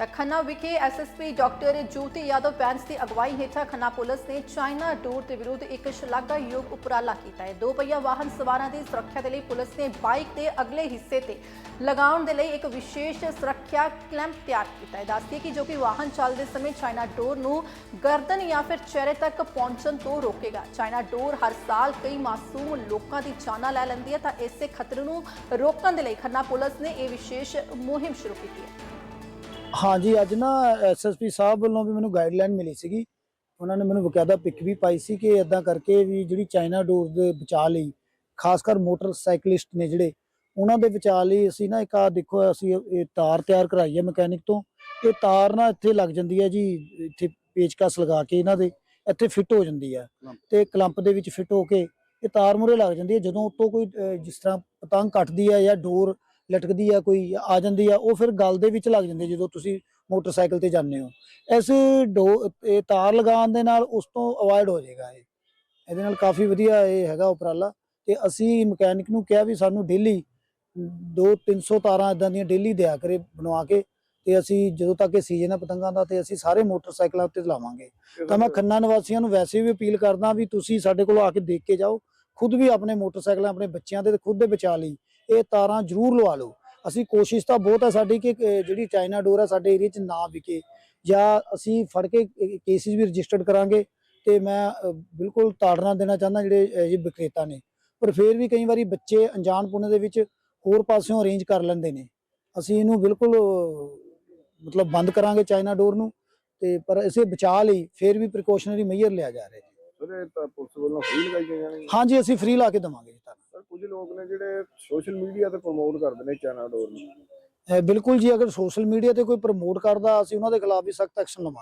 ਤਾਂ ਖੰਨਾ ਵਿਖੇ SSP doctor Jyoti Yadav Bains ਦੀ ਅਗਵਾਈ ਹੇਠਾਂ ਖੰਨਾ ਪੁਲਿਸ ਨੇ ਚਾਈਨਾ ਡੋਰ ਦੇ ਵਿਰੁੱਧ ਇੱਕ ਸ਼ਲਾਘਾਯੋਗ ਉਪਰਾਲਾ ਕੀਤਾ ਹੈ। ਦੋ ਪਹੀਆ ਵਾਹਨ ਸਵਾਰਾਂ ਦੀ ਸੁਰੱਖਿਆ ਦੇ ਲਈ ਪੁਲਿਸ ਨੇ ਬਾਈਕ ਦੇ ਅਗਲੇ ਹਿੱਸੇ ਤੇ ਲਗਾਉਣ ਦੇ ਲਈ ਇੱਕ ਵਿਸ਼ੇਸ਼ ਸੁਰੱਖਿਆ ਕਲੈਂਪ ਤਿਆਰ ਕੀਤਾ ਹੈ। ਦੱਸਦੀ ਕਿ ਜੋ ਕਿ ਵਾਹਨ ਚੱਲਦੇ ਸਮੇਂ ਚਾਈਨਾ ਡੋਰ ਨੂੰ ਗਰਦਨ ਜਾਂ ਫਿਰ ਚਿਹਰੇ ਤੱਕ ਪਹੁੰਚਣ ਤੋਂ ਰੋਕੇਗਾ। ਚਾਈਨਾ ਡੋਰ ਹਰ ਸਾਲ ਕਈ ਮਾਸੂਮ ਲੋਕਾਂ ਦੀ ਜਾਨਾਂ ਲੈ ਲੈਂਦੀ ਹੈ। ਤਾਂ ਇਸੇ ਖਤਰੇ ਨੂੰ ਰੋਕਣ ਦੇ ਲਈ ਖੰਨਾ ਪੁਲਿਸ ਨੇ ਇਹ ਵਿਸ਼ੇਸ਼ ਮੁਹਿੰਮ ਸ਼ੁਰੂ ਕੀਤੀ ਹੈ। ਹਾਂਜੀ ਅੱਜ ਨਾ ਐਸਐਸਪੀ ਸਾਹਿਬ ਵੱਲੋਂ ਵੀ ਮੈਨੂੰ ਗਾਈਡਲਾਈਨ ਮਿਲੀ ਸੀਗੀ। ਉਹਨਾਂ ਨੇ ਮੈਨੂੰ ਬਕਾਇਦਾ ਪਿਕ ਵੀ ਪਾਈ ਸੀ ਕਿ ਇਦਾਂ ਕਰਕੇ ਵੀ ਜਿਹੜੀ ਚਾਈਨਾ ਡੋਰ ਦੇ ਬਚਾਅ ਲਈ ਖਾਸ ਕਰ ਮੋਟਰਸਾਈਕਲਿਸਟ ਨੇ ਜਿਹੜੇ ਉਹਨਾਂ ਦੇ ਬਚਾਅ ਲਈ ਅਸੀਂ ਨਾ ਇੱਕ ਆ ਦੇਖੋ ਅਸੀਂ ਇਹ ਤਾਰ ਤਿਆਰ ਕਰਾਈ ਹੈ ਮਕੈਨਿਕ ਤੋਂ। ਇਹ ਤਾਰ ਨਾ ਇੱਥੇ ਲੱਗ ਜਾਂਦੀ ਹੈ ਜੀ ਇੱਥੇ ਪੇਚਕਸ ਲਗਾ ਕੇ ਇਹਨਾਂ ਦੇ ਇੱਥੇ ਫਿੱਟ ਹੋ ਜਾਂਦੀ ਹੈ। ਤੇ ਕਲੰਪ ਦੇ ਵਿੱਚ ਫਿੱਟ ਹੋ ਕੇ ਇਹ ਤਾਰ ਮੂਰੇ ਲੱਗ ਜਾਂਦੀ ਹੈ। ਜਦੋਂ ਉੱਤੋਂ ਕੋਈ ਜਿਸ ਤਰ੍ਹਾਂ ਪਤੰਗ ਕੱਟਦੀ ਹੈ ਜਾਂ ਡੋਰ ਲਟਕਦੀ ਆ, ਕੋਈ ਆ ਜਾਂਦੀ ਆ, ਉਹ ਫਿਰ ਗਲ ਦੇ ਵਿੱਚ ਲੱਗ ਜਾਂਦੇ ਜਦੋਂ ਤੁਸੀਂ ਮੋਟਰਸਾਈਕਲ ਤੇ ਜਾਂਦੇ ਹੋ। ਇਸ ਡੋ, ਇਹ ਤਾਰ ਲਗਾਉਣ ਦੇ ਨਾਲ ਉਸ ਤੋਂ ਅਵੋਇਡ ਹੋ ਜਾਏਗਾ ਇਹ। ਇਹਦੇ ਨਾਲ ਕਾਫੀ ਵਧੀਆ ਇਹ ਹੈਗਾ ਉਪਰਾਲਾ। ਤੇ ਅਸੀਂ ਮਕੈਨਿਕ ਨੂੰ ਕਿਹਾ ਵੀ ਸਾਨੂੰ ਡੇਲੀ 2-300 ਤਾਰਾਂ ਇਦਾਂ ਦੀਆਂ ਡੇਲੀ ਦਿਆ ਕਰੇ ਬਣਵਾ ਕੇ ਤੇ ਅਸੀਂ ਜਦੋਂ ਤੱਕ ਇਹ ਸੀਜ਼ਨ ਹੈ ਪਤੰਗਾਂ ਦਾ ਤੇ ਅਸੀਂ ਸਾਰੇ ਮੋਟਰਸਾਈਕਲਾਂ ਉੱਤੇ ਚਲਾਵਾਂਗੇ। ਤਾਂ ਮੈਂ ਖੰਨਾ ਨਿਵਾਸੀਆਂ ਨੂੰ ਵੈਸੇ ਵੀ ਅਪੀਲ ਕਰਦਾ ਵੀ ਤੁਸੀਂ ਸਾਡੇ ਕੋਲ ਆ ਕੇ ਦੇਖ ਕੇ ਜਾਓ, ਖੁਦ ਵੀ ਆਪਣੇ ਮੋਟਰਸਾਈਕਲਾਂ ਆਪਣੇ ਬੱਚਿਆਂ ਦੇ ਖੁਦ ਦੇ ਬਚਾ ਲਈ। ਇਹ ਤਾਰਾਂ ਜ਼ਰੂਰ ਲਵਾ ਲਓ। ਅਸੀਂ ਕੋਸ਼ਿਸ਼ ਤਾਂ ਬਹੁਤ ਹੈ ਸਾਡੀ ਕਿ ਜਿਹੜੀ ਚਾਈਨਾ ਡੋਰ ਹੈ ਸਾਡੇ ਏਰੀਆ 'ਚ ਨਾ ਵਿਕੇ ਜਾਂ ਅਸੀਂ ਫੜ ਕੇ ਕੇਸਿਸ ਵੀ ਰਜਿਸਟਰਡ ਕਰਾਂਗੇ ਤੇ ਮੈਂ ਬਿਲਕੁਲ ਤਾੜਨਾ ਦੇਣਾ ਚਾਹੁੰਦਾ ਜਿਹੜੇ ਇਹ ਵਿਕਰੇਤਾ ਨੇ। ਪਰ ਫਿਰ ਵੀ ਕਈ ਵਾਰੀ ਬੱਚੇ ਅਣਜਾਣ ਪੁਣੇ ਦੇ ਵਿੱਚ ਹੋਰ ਪਾਸਿਓਂ ਅਰੇਂਜ ਕਰ ਲੈਂਦੇ ਨੇ। ਅਸੀਂ ਇਹਨੂੰ ਬਿਲਕੁਲ ਮਤਲਬ ਬੰਦ ਕਰਾਂਗੇ ਚਾਈਨਾ ਡੋਰ ਨੂੰ ਤੇ ਪਰ ਇਸੇ ਬਚਾਅ ਲਈ ਫਿਰ ਵੀ ਪ੍ਰੀਕਾਸ਼ਨਰੀ ਮੇਜਰ ਲਿਆ ਜਾ ਰਿਹਾ ਜੀ। ਸਰ ਇਹ ਤਾਂ ਪੁਲਿਸ ਵੱਲੋਂ ਫ੍ਰੀ ਲਗਾਈ ਗਈਆਂ ਨੇ। ਹਾਂਜੀ ਅਸੀਂ ਫ੍ਰੀ ਲਾ ਕੇ ਦਵਾਂਗੇ ਲੋਕ ਨੇ ਜਿਹੜੇ ਸੋਸ਼ਲ ਮੀਡੀਆ ਤੇ ਪ੍ਰਮੋਟ ਕਰਦੇ ਨੇ ਚਾਈਨਾ ਡੋਰ ਨੂੰ ਬਿਲਕੁਲ ਜੀ, ਅਗਰ ਸੋਸ਼ਲ ਮੀਡੀਆ ਤੇ ਕੋਈ ਪ੍ਰਮੋਟ ਕਰਦਾ, ਅਸੀਂ ਉਹਨਾਂ ਦੇ ਖਿਲਾਫ ਵੀ ਸਖਤ ਐਕਸ਼ਨ ਲਵਾਂਗੇ।